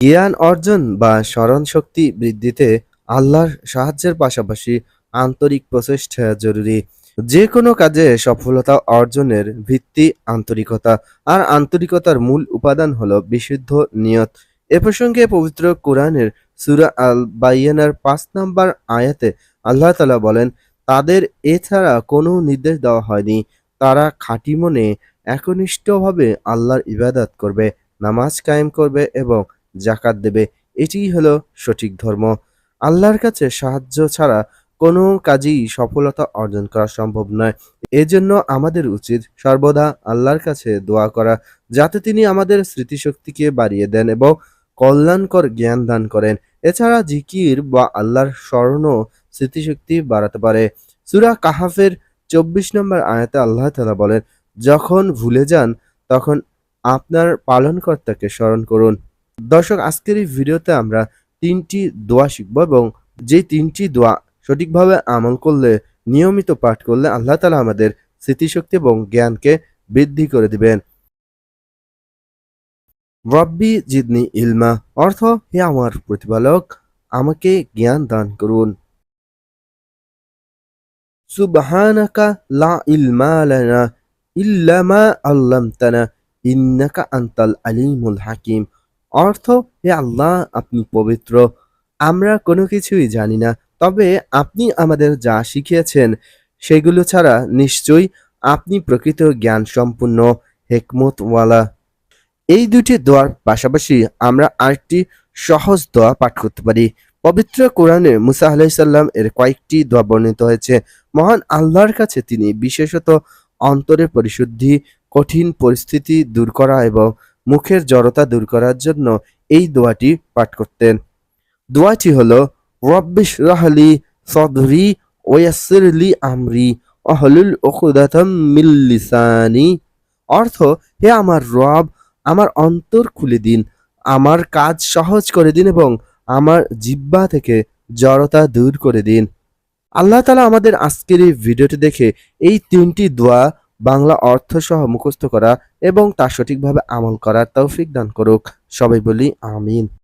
জ্ঞান অর্জন বা স্মরণ শক্তি বৃদ্ধিতে আল্লাহর সাহায্যের পাশাপাশি আন্তরিক প্রচেষ্টা জরুরি। যে কোনো কাজে সফলতা অর্জনের ভিত্তি আন্তরিকতা। আর আন্তরিকতার মূল উপাদান হলো বিশুদ্ধ নিয়ত। এ প্রসঙ্গে পবিত্র কোরআনের সুরা আল বাইয়ানার পাঁচ নম্বর আয়াতে আল্লাহ তালা বলেন, তাদের এছাড়া কোনো নির্দেশ দেওয়া হয়নি। তারা খাঁটি মনে একনিষ্ঠভাবে আল্লাহর ইবাদত করবে, নামাজ কায়েম করবে এবং জাকাত দেবে। এটিই হলো সঠিক ধর্ম। আল্লাহর কাছে সাহায্য ছাড়া কোনো কাজেই সফলতা অর্জন করা সম্ভব নয়। এজন্য আমাদের উচিত সর্বদা আল্লাহর কাছে দোয়া করা, যাতে তিনি আমাদের স্মৃতিশক্তিকে বাড়িয়ে দেন এবং কল্যাণকর জ্ঞান দান করেন। এছাড়া জিকির বা আল্লাহর স্মরণও স্মৃতিশক্তি বাড়াতে পারে। সুরা কাহাফের চব্বিশ নম্বর আয়াতে আল্লাহ তালা বলেন, যখন ভুলে যান, তখন আপনার পালনকর্তাকে স্মরণ করুন। দর্শক, আজকের এই ভিডিওতে আমরা তিনটি দোয়া শিখব এবং যে তিনটি দোয়া সঠিকভাবে আমল করলে, নিয়মিত পাঠ করলে আল্লাহ তালা আমাদের স্মৃতিশক্তি এবং জ্ঞানকে বৃদ্ধি করে দিবেন। রব্বি জিদনি ইলমা, অর্থ, হে আমার প্রতিপালক, আমাকে জ্ঞান দান করুন। সুবহানাকা লা ইলমা লানা ইল্লা মা আল্লামতানা, ইন্নাকা আনতাল আলিমুল হাকিম। অর্থ, হে আল্লাহ, আপনি পবিত্র। আমরা কোনো কিছুই জানি না, তবে আপনি আমাদের যা শিখিয়েছেন সেগুলো ছাড়া নিশ্চয়ই আপনি প্রকৃত জ্ঞান সম্পূর্ণ হেকমতওয়ালা। এই দুটি দোয়ার পাশাপাশি আমরা আরেকটি সহজ দোয়া পাঠ করতে পারি। পবিত্র কোরআনে মুসা আলাইসাল্লাম এর কয়েকটি দোয়া বর্ণিত হয়েছে। মহান আল্লাহর কাছে তিনি বিশেষত অন্তরে পরিশুদ্ধি, কঠিন পরিস্থিতি দূর করা এবং মুখের জড়তা দূর করার জন্য এই দোয়াটি পাঠ করতেন। দোয়াটি হলো রব্বিশ রাহলি সদরি ওয়াসিরলি আমরি অহলুল উকদাতাম মিল লিসানি। অর্থ, হে আমার রব, আমার অন্তর খুলে দিন, আমার কাজ সহজ করে দিন এবং আমার জিব্বা থেকে জড়তা দূর করে দিন। আল্লাহ তালা আমাদের আজকের এই ভিডিওটি দেখে এই তিনটি দোয়া বাংলা অর্থ সহ মুখস্থ করা এবং তা সঠিকভাবে আমল করার তৌফিক দান করুক। সবাই বলি আমিন।